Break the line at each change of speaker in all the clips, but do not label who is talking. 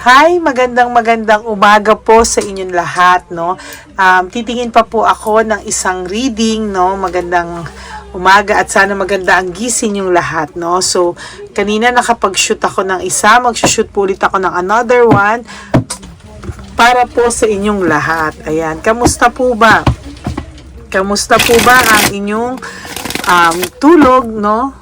Hi, magandang magandang umaga po sa inyong lahat, no. Um, titingin pa po ako ng isang reading, no. Magandang umaga at sana maganda ang gising yung lahat, no. So, kanina nakapag-shoot ako ng isa, mag-shoot po ulit ako ng another one para po sa inyong lahat. Ayan, kamusta po ba? Kamusta po ba ang inyong um, tulog, no?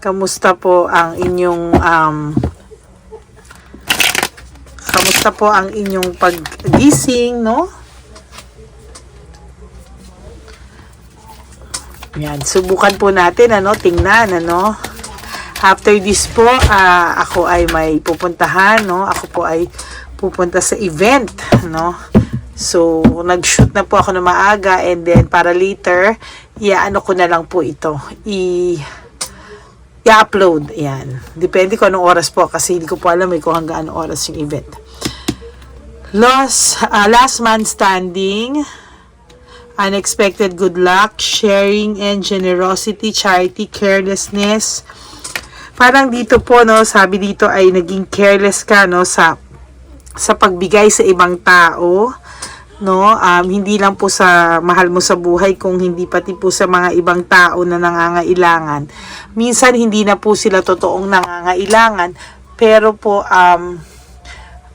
Kamusta po ang inyong um, Kamusta po ang inyong paggising, no? Yan, subukan po natin, ano, tingnan, ano. After this po, ah, ako ay may pupuntahan, no? Ako po ay pupunta sa event, no? So, nag-shoot na po ako na maaga and then para later, iaano ko na lang po ito. I i-upload. Yan. Depende ko anong oras po kasi hindi ko po alam eh kung hanggang anong oras yung event. Lost, ah, last man standing, unexpected good luck, sharing and generosity, charity, carelessness. Parang dito po, no, sabi dito ay naging careless ka, no, sa sa pagbigay sa ibang tao, no, um, hindi lang po sa mahal mo sa buhay, kung hindi pati po sa mga ibang tao na nangangailangan. Minsan hindi na po sila totoong nangangailangan, pero po um,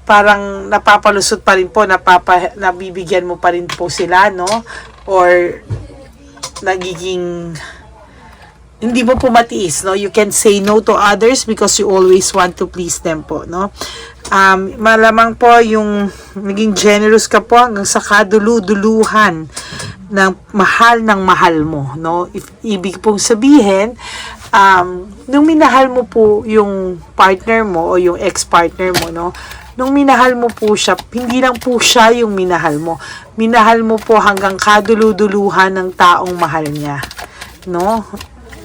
parang napapalusot pa rin po, napapa, nabibigyan mo pa rin po sila, no? Or nagiging hindi mo po matiis, no? You can say no to others because you always want to please them po, no? Um, malamang po yung naging generous ka po hanggang sa kadulu-duluhan ng mahal ng mahal mo, no? If, ibig pong sabihin, um, nung minahal mo po yung partner mo o yung ex-partner mo, no? Nung minahal mo po siya, hindi lang po siya yung minahal mo. Minahal mo po hanggang kadulu-duluhan ng taong mahal niya, no?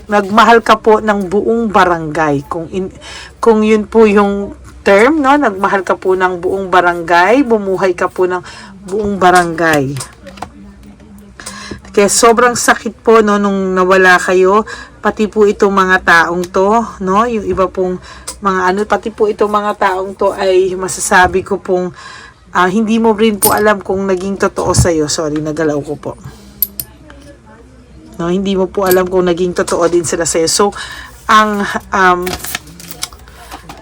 nagmahal ka po ng buong barangay. Kung in, kung yun po yung term, no, nagmahal ka po ng buong barangay, bumuhay ka po ng buong barangay. Kaya sobrang sakit po no nung nawala kayo, pati po itong mga taong to, no, yung iba pong mga ano, pati po itong mga taong to ay masasabi ko pong ah, hindi mo rin po alam kung naging totoo sa iyo. Sorry, nagalaw ko po. No, hindi mo po alam kung naging totoo din sila sa'yo. So, ang um,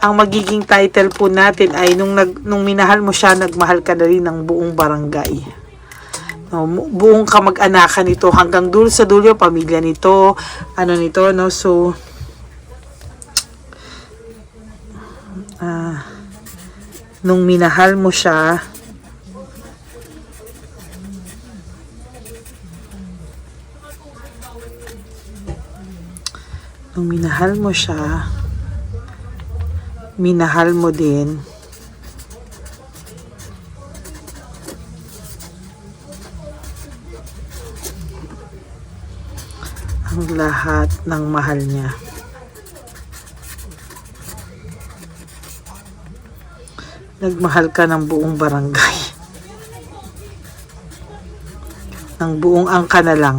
ang magiging title po natin ay nung nag, nung minahal mo siya, nagmahal ka na rin ng buong barangay. No, buong kamag-anakan nito hanggang dulo sa dulo pamilya nito, ano nito, no? So ah nung minahal mo siya, nung minahal mo siya, minahal mo din lahat ng mahal niya. Nagmahal ka ng buong barangay. Ng buong angka na lang.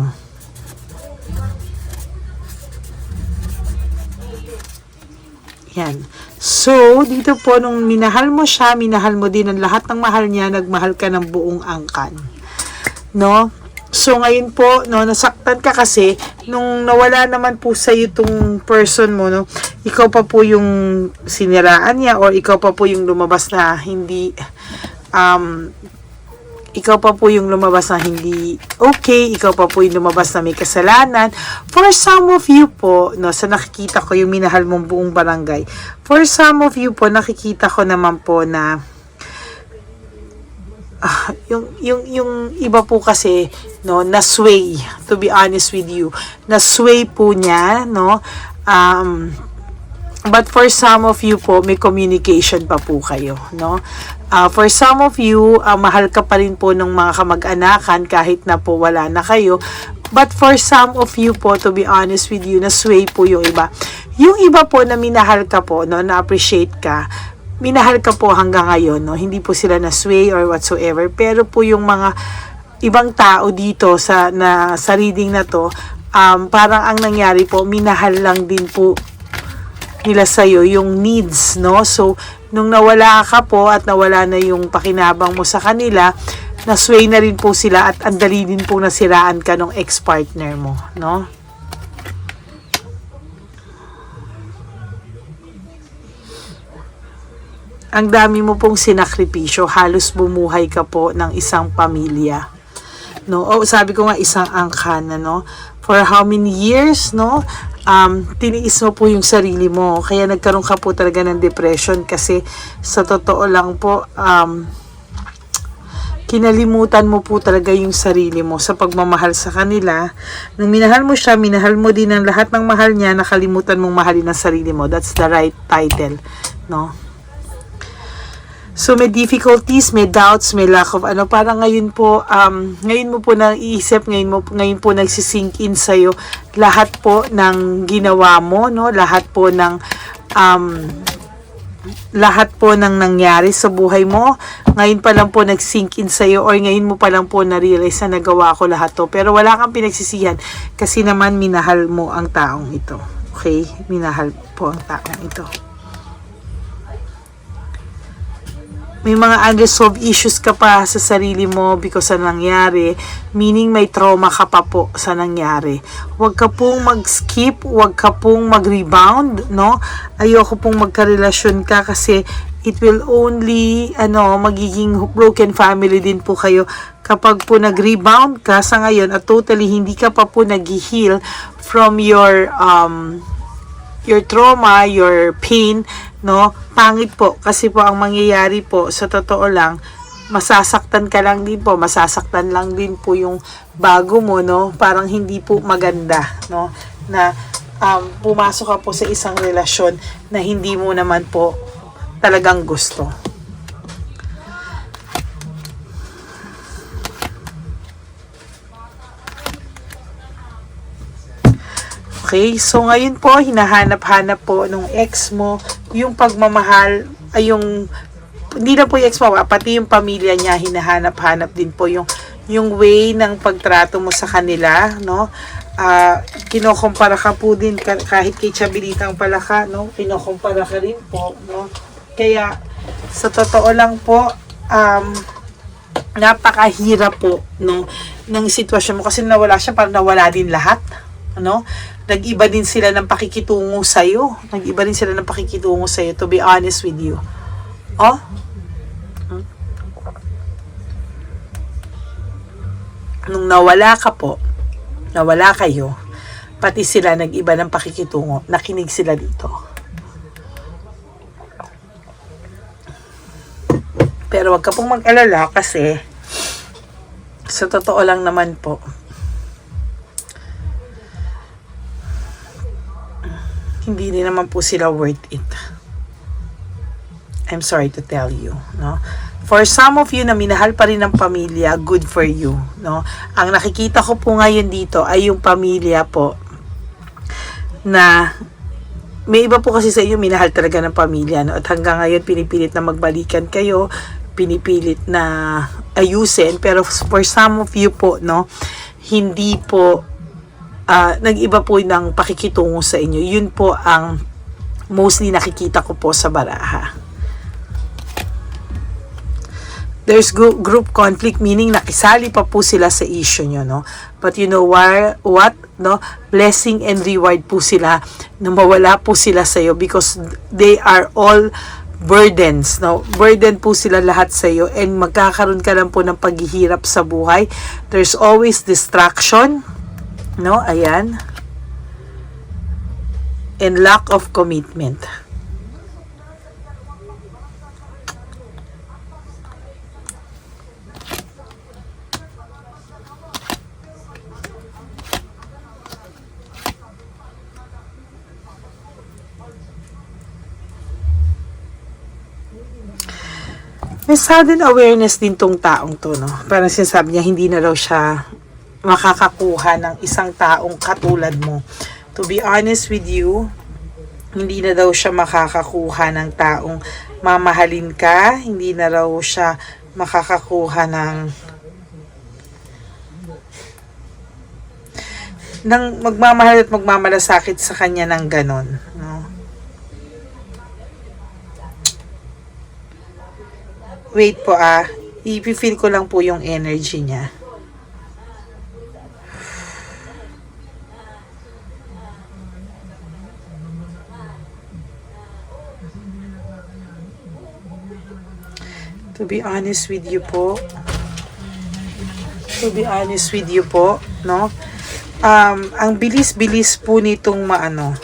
Yan. So, dito po, nung minahal mo siya, minahal mo din ang lahat ng mahal niya, nagmahal ka ng buong angkan. No? So, ngayon po, no, nasaktan ka kasi, nung nawala naman po sa itong person mo, no, ikaw pa po yung siniraan niya or ikaw pa po yung lumabas na hindi, um, ikaw pa po yung lumabas na hindi okay, ikaw pa po yung lumabas na may kasalanan. For some of you po, no, sa nakikita ko yung minahal mong buong barangay, for some of you po, nakikita ko naman po na ah, yung yung yung iba po kasi no na sway to be honest with you na sway po niya no um But for some of you po, may communication pa po kayo, no? Ah, for some of you, ah, mahal ka pa rin po ng mga kamag-anakan kahit na po wala na kayo. But for some of you po, to be honest with you, na sway po yung iba. Yung iba po na minahal ka po, no, na-appreciate ka, minahal ka po hanggang ngayon, no? Hindi po sila na sway or whatsoever. Pero po yung mga ibang tao dito sa na sa reading na to, um, parang ang nangyari po, minahal lang din po nila sa'yo, yung needs, no? So, nung nawala ka po at nawala na yung pakinabang mo sa kanila, nasway na rin po sila at andali din po nasiraan ka ng ex-partner mo, no? Ang dami mo pong sinakripisyo, halos bumuhay ka po ng isang pamilya. No, o sabi ko nga isang angkan, no? For how many years, no? Um, tiniis mo po yung sarili mo. Kaya nagkaroon ka po talaga ng depression kasi sa totoo lang po, um, kinalimutan mo po talaga yung sarili mo sa pagmamahal sa kanila. Nung minahal mo siya, minahal mo din ang lahat ng mahal niya, nakalimutan mong mahalin ang sarili mo. That's the right title, no? So, may difficulties, may doubts, may lack of ano. Parang ngayon po, um, ngayon mo po naiisip, ngayon, mo, ngayon po nagsisink in sa'yo lahat po ng ginawa mo, no? Lahat po ng, um, lahat po ng nangyari sa buhay mo. Ngayon pa lang po nagsink in sa'yo or ngayon mo pa lang po na-realize na nagawa ko lahat to. Pero wala kang pinagsisihan kasi naman minahal mo ang taong ito. Okay? Minahal po ang taong ito. May mga unresolved issues ka pa sa sarili mo because sa nangyari, meaning may trauma ka pa po sa nangyari. Huwag ka pong mag-skip, huwag ka pong mag-rebound, no? Ayoko pong magkarelasyon ka kasi it will only, ano, magiging broken family din po kayo kapag po nag-rebound ka sa ngayon at totally hindi ka pa po nag-heal from your, um, your trauma, your pain, no? Pangit po kasi po ang mangyayari po sa totoo lang masasaktan ka lang din po, masasaktan lang din po yung bago mo, no? Parang hindi po maganda, no? Na um, pumasok ka po sa isang relasyon na hindi mo naman po talagang gusto. Okay, so ngayon po, hinahanap-hanap po nung ex mo yung pagmamahal, ay yung, hindi na po yung ex mo, ah, pati yung pamilya niya, hinahanap-hanap din po yung, yung way ng pagtrato mo sa kanila, no? Ah, kinokompara ka po din, ka- kahit kay Chabilitang pala ka, no? Kinokompara ka rin po, no? Kaya, sa totoo lang po, um, napakahirap po no ng sitwasyon mo kasi nawala siya parang nawala din lahat ano nag-iba din sila ng pakikitungo sa iyo nag-iba din sila ng pakikitungo sa iyo to be honest with you. Oh? Hmm? nung nawala ka po nawala kayo pati sila nag-iba ng pakikitungo. Nakinig sila dito. Pero wag ka pong mag-alala kasi sa totoo lang naman po, hindi din naman po sila worth it. I'm sorry to tell you, no? For some of you na minahal pa rin ng pamilya, good for you, no? Ang nakikita ko po ngayon dito ay yung pamilya po na may iba po kasi sa inyo minahal talaga ng pamilya no? at hanggang ngayon pinipilit na magbalikan kayo pinipilit na ayusin pero for some of you po no hindi po ah, nag-iba po ng pakikitungo sa inyo. Yun po ang mostly nakikita ko po sa baraha. There's group, group conflict meaning nakisali pa po sila sa issue nyo no? But you know why, what no? Blessing and reward po sila na mawala po sila sa iyo because they are all burdens no? Burden po sila lahat sa iyo and magkakaroon ka lang po ng paghihirap sa buhay. There's always distraction no ayan and lack of commitment may sudden awareness din tong taong to, no? Parang sinasabi niya, hindi na raw siya makakakuha ng isang taong katulad mo. To be honest with you, hindi na daw siya makakakuha ng taong mamahalin ka, hindi na raw siya makakakuha ng ng magmamahal at magmamalasakit sa kanya ng ganon. No? Wait po ah, ipifeel ko lang po yung energy niya. To be honest with you po, to be honest with you po, no? Um, ang bilis-bilis po nitong maano,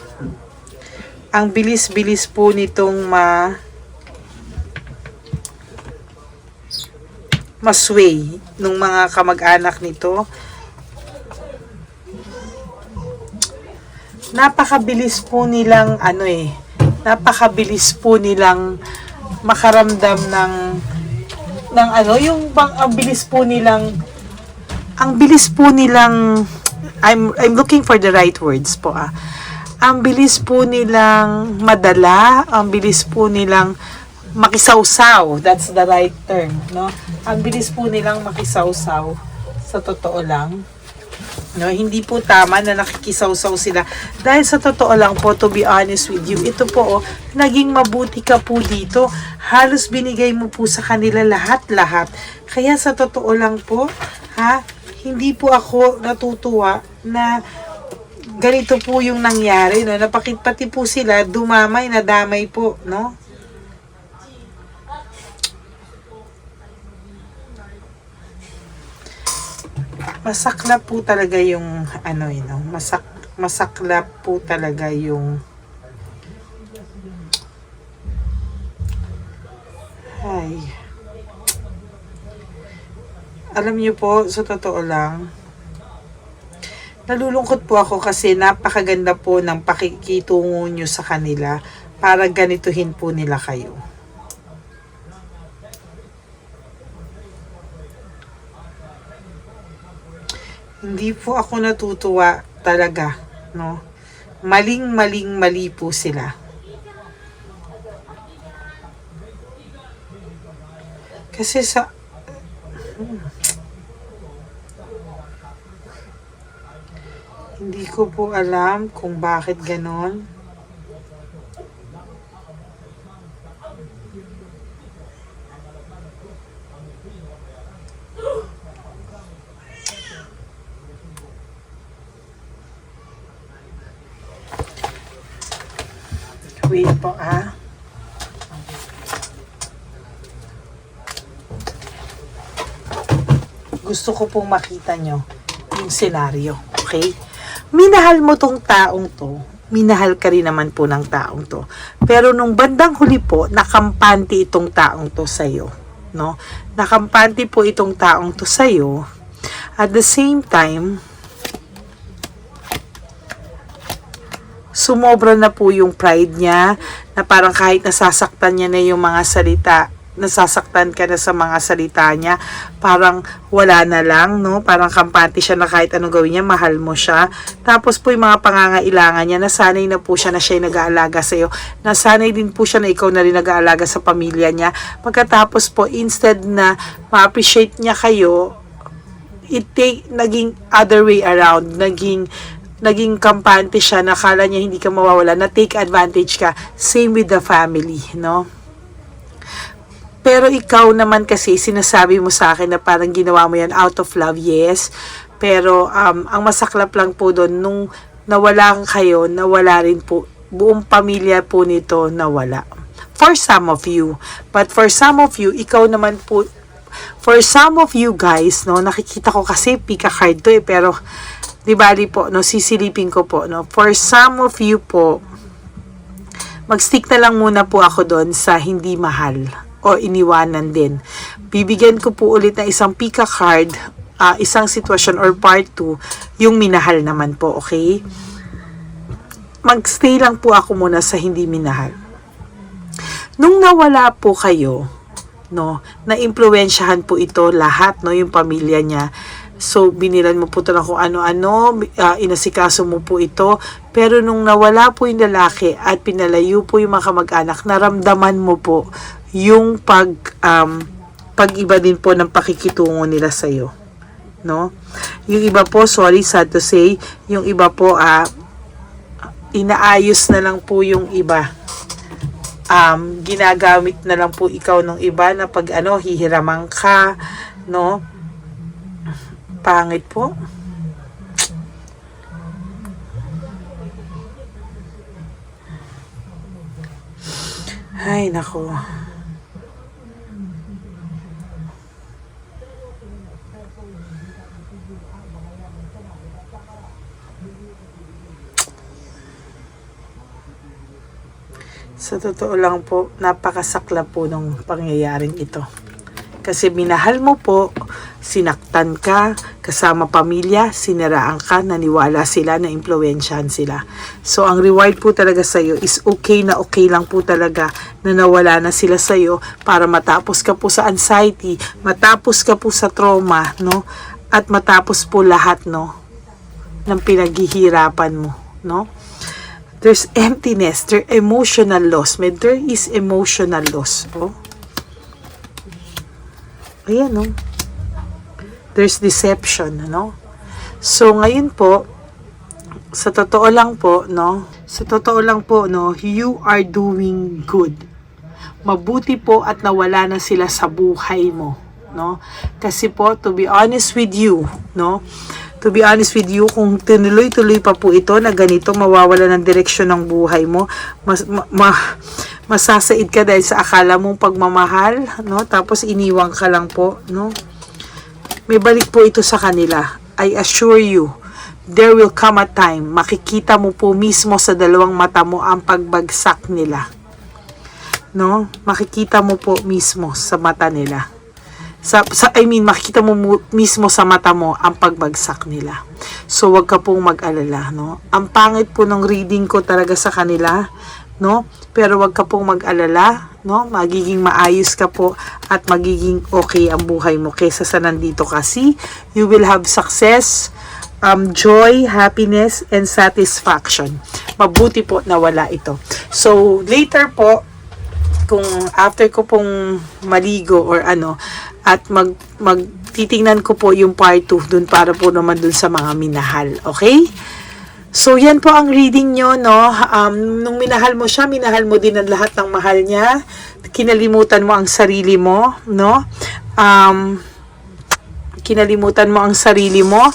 ang bilis-bilis po nitong ma masway nung mga kamag-anak nito. Napakabilis po nilang ano eh, napakabilis po nilang makaramdam ng ng ano, yung bang ang bilis po nilang ang bilis po nilang I'm I'm looking for the right words po ah. Ang bilis po nilang madala, ang bilis po nilang makisawsaw. That's the right term, no? Ang bilis po nilang makisawsaw sa totoo lang. No, hindi po tama na nakikisawsaw sila. Dahil sa totoo lang po, to be honest with you, ito po, oh, naging mabuti ka po dito. Halos binigay mo po sa kanila lahat-lahat. Kaya sa totoo lang po, ha, hindi po ako natutuwa na ganito po yung nangyari, no? Napakit pati po sila, dumamay, nadamay po, no? masaklap po talaga yung ano yun, no? masak masaklap po talaga yung ay alam niyo po sa totoo lang nalulungkot po ako kasi napakaganda po ng pakikitungo nyo sa kanila para ganituhin po nila kayo hindi po ako natutuwa talaga, no? Maling, maling, mali po sila. Kasi sa... Hindi ko po alam kung bakit ganon. Wait po ah. Gusto ko pong makita nyo yung senaryo. Okay? Minahal mo tong taong to. Minahal ka rin naman po ng taong to. Pero nung bandang huli po, nakampante itong taong to sa'yo. No? Nakampante po itong taong to sa'yo. At the same time, sumobra na po yung pride niya na parang kahit nasasaktan niya na yung mga salita nasasaktan ka na sa mga salita niya parang wala na lang no? Parang kampante siya na kahit anong gawin niya mahal mo siya. Tapos po yung mga pangangailangan niya nasanay na po siya na siya nag-aalaga sa iyo nasanay din po siya na ikaw na rin nag-aalaga sa pamilya niya. Pagkatapos po instead na ma-appreciate niya kayo it take naging other way around. Naging naging kampante siya, nakala niya hindi ka mawawala, na take advantage ka. Same with the family, no? Pero ikaw naman kasi, sinasabi mo sa akin na parang ginawa mo yan out of love, yes. Pero um, ang masaklap lang po doon, nung nawala kayo, nawala rin po, buong pamilya po nito nawala. For some of you. But for some of you, ikaw naman po, for some of you guys, no, nakikita ko kasi pika card to eh, pero di bali po, no, sisilipin ko po, no. For some of you po, magstick na lang muna po ako doon sa hindi mahal o iniwanan din. Bibigyan ko po ulit ng isang pika card, ah, isang sitwasyon or part 2, yung minahal naman po, okay? Magstay lang po ako muna sa hindi minahal. Nung nawala po kayo, no, na-impluwensyahan po ito lahat, no, yung pamilya niya. So, binilan mo po ng kung ano-ano, uh, inasikaso mo po ito. Pero nung nawala po yung lalaki at pinalayo po yung mga kamag-anak, naramdaman mo po yung pag, um, pag-iba din po ng pakikitungo nila sa iyo. No? Yung iba po, sorry, sad to say, yung iba po, ah, inaayos na lang po yung iba um, ginagamit na lang po ikaw ng iba na pag ano, hihiraman ka, no? Pangit po. Ay, nako. Sa totoo lang po, napakasakla po nung pangyayaring ito. Kasi minahal mo po, sinaktan ka, kasama pamilya, siniraan ka, naniwala sila, na impluensyahan sila. So, ang reward po talaga sa'yo is okay na okay lang po talaga na nawala na sila sa'yo para matapos ka po sa anxiety, matapos ka po sa trauma, no? At matapos po lahat, no? ng pinaghihirapan mo, no? There's emptiness, there emotional loss. May there is emotional loss. Oh. Ayan, no? There's deception, no? So, ngayon po, sa totoo lang po, no? Sa totoo lang po, no? You are doing good. Mabuti po at nawala na sila sa buhay mo, no? Kasi po, to be honest with you, no? To be honest with you, kung tinuloy-tuloy pa po ito na ganito, mawawala ng direksyon ng buhay mo, mas, ma, ma- masasaid ka dahil sa akala mong pagmamahal, no? Tapos iniwang ka lang po, no? May balik po ito sa kanila. I assure you, there will come a time, makikita mo po mismo sa dalawang mata mo ang pagbagsak nila. No? Makikita mo po mismo sa mata nila. Sa, sa I mean, makikita mo mismo sa mata mo ang pagbagsak nila. So, wag ka pong mag-alala, no? Ang pangit po ng reading ko talaga sa kanila, no? Pero wag ka pong mag-alala, no? Magiging maayos ka po at magiging okay ang buhay mo kaysa sa nandito kasi you will have success, um, joy, happiness, and satisfaction. Mabuti po na wala ito. So, later po, kung after ko pong maligo or ano, at mag, magtitingnan ko po yung part 2 dun para po naman dun sa mga minahal. Okay? So, yan po ang reading nyo, no? Um, nung minahal mo siya, minahal mo din ang lahat ng mahal niya. Kinalimutan mo ang sarili mo, no? Um, kinalimutan mo ang sarili mo.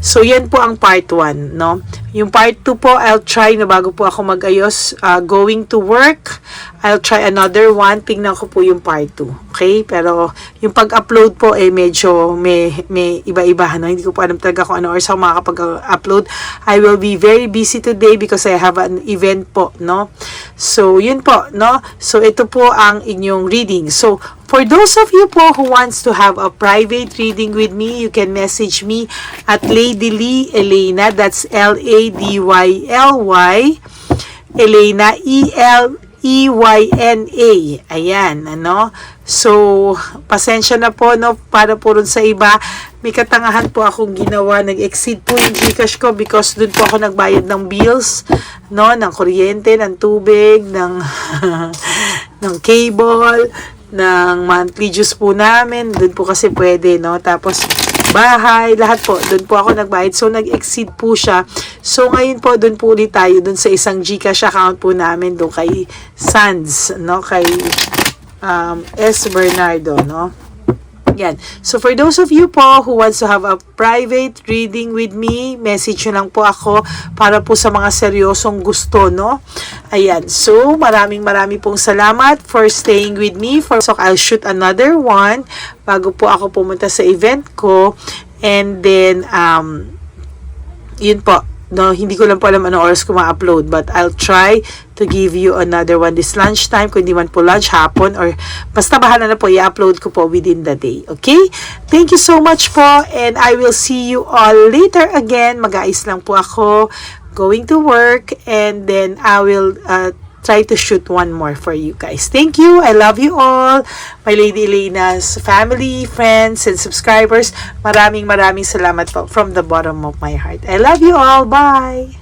So, yan po ang part 1, no? Yung part 2 po, I'll try na bago po ako magayos, uh, going to work, I'll try another one. Tingnan ko po yung part 2. Okay? Pero, yung pag-upload po, eh, medyo may, may iba-iba, no? Hindi ko po alam talaga kung ano oras ako makakapag-upload. I will be very busy today because I have an event po, no? So, yun po, no? So, ito po ang inyong reading. So, For those of you po who wants to have a private reading with me, you can message me at Lady Lee Elena. That's L-A-D-Y-L-Y. Elena, E-L-E-Y-N-A. Ayan, ano? So, pasensya na po, no? Para po rin sa iba, may katangahan po akong ginawa. Nag-exceed po yung Gcash ko because dun po ako nagbayad ng bills, no? Ng kuryente, ng tubig, ng, ng cable, ng monthly dues po namin. Doon po kasi pwede, no? Tapos, bahay, lahat po. Doon po ako nagbayad. So, nag-exceed po siya. So, ngayon po, doon po ulit tayo. Doon sa isang Gcash account po namin. Doon kay Sands, no? Kay um, S. Bernardo, no? Yan. So, for those of you po who wants to have a private reading with me, message nyo lang po ako para po sa mga seryosong gusto, no? Ayan. So, maraming maraming pong salamat for staying with me. For, so, I'll shoot another one bago po ako pumunta sa event ko. And then, um, yun po. No, hindi ko lang po alam anong oras ko ma-upload but I'll try to give you another one this lunchtime kung hindi man po lunch hapon or basta bahala na po i-upload ko po within the day. Okay? Thank you so much po and I will see you all later again. Mag-aayos lang po ako going to work and then I will uh, try to shoot one more for you guys. Thank you. I love you all. My Lady Elena's family, friends, and subscribers. Maraming maraming salamat po from the bottom of my heart. I love you all. Bye!